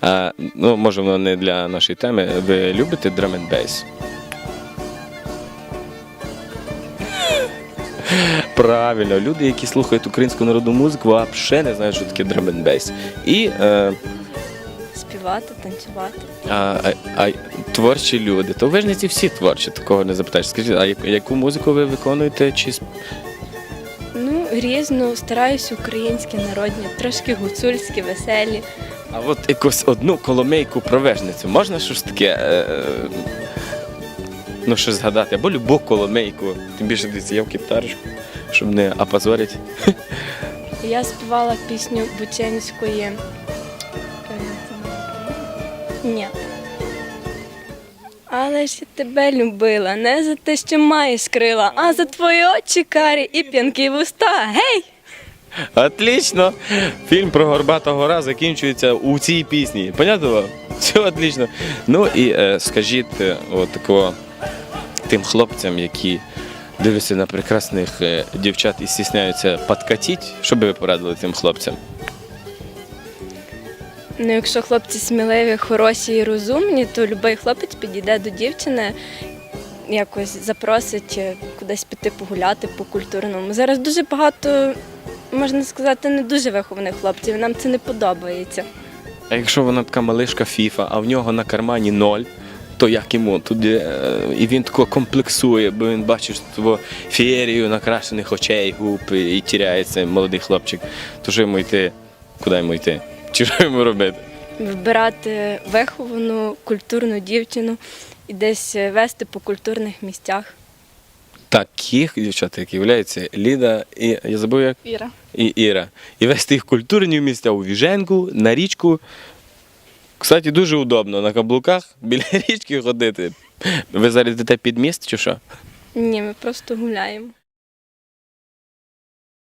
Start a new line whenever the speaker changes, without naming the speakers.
А, ну, може, воно не для нашої теми. Ви любите drum and bass? Правильно, люди, які слухають українську народну музику, взагалі не знають, що таке drum and bass. І е,
Співати, танцювати.
а, а, а творчі люди, то ви ж не ці всі творчі, такого не запитаєш. Скажіть, а яку- яку музику ви виконуєте? Чи сп-
різну, стараюсь українські народні, трошки гуцульські, веселі.
А от якусь одну коломейку провежницю можна щось таке? Е, е, ну, щось згадати, або любу коломейку, тим більше дивіться, я в кіптарочку, щоб не апозорять.
Я співала пісню Бученської. Але ж я тебе любила, не за те, що маєш крила, а за твої очі карі і п'янкі вуста. Гей!
Отлично! Фільм про Горбата гора закінчується у цій пісні. Понятно вам? Все отлично. Ну і е, скажіть е, от такого тим хлопцям, які дивляться на прекрасних е, дівчат і стісняються подкатіть, що би ви порадили тим хлопцям?
Ну, якщо хлопці сміливі, хороші і розумні, то будь-який хлопець підійде до дівчини, якось запросить е, кудись піти погуляти по культурному. Зараз дуже багато, можна сказати, не дуже вихованих хлопців. Нам це не подобається.
А якщо вона така малишка Фіфа, а в нього на кармані ноль, то як йому туди? е, І він тако комплексує, бо він бачить твою феєрію накрашених очей, губ і тіряється молодий хлопчик. То що йому йти? Куди йому йти? Чи що йому робити?
Вибирати виховану культурну дівчину і десь вести по культурних місцях.
Таких дівчат, як являються Ліда і я забув як
Іра.
і Іра. І вести їх в культурні місця у Віженку, на річку. Кстати, дуже удобно на каблуках біля річки ходити. Ви зараз йдете під міст чи що?
Ні, ми просто гуляємо.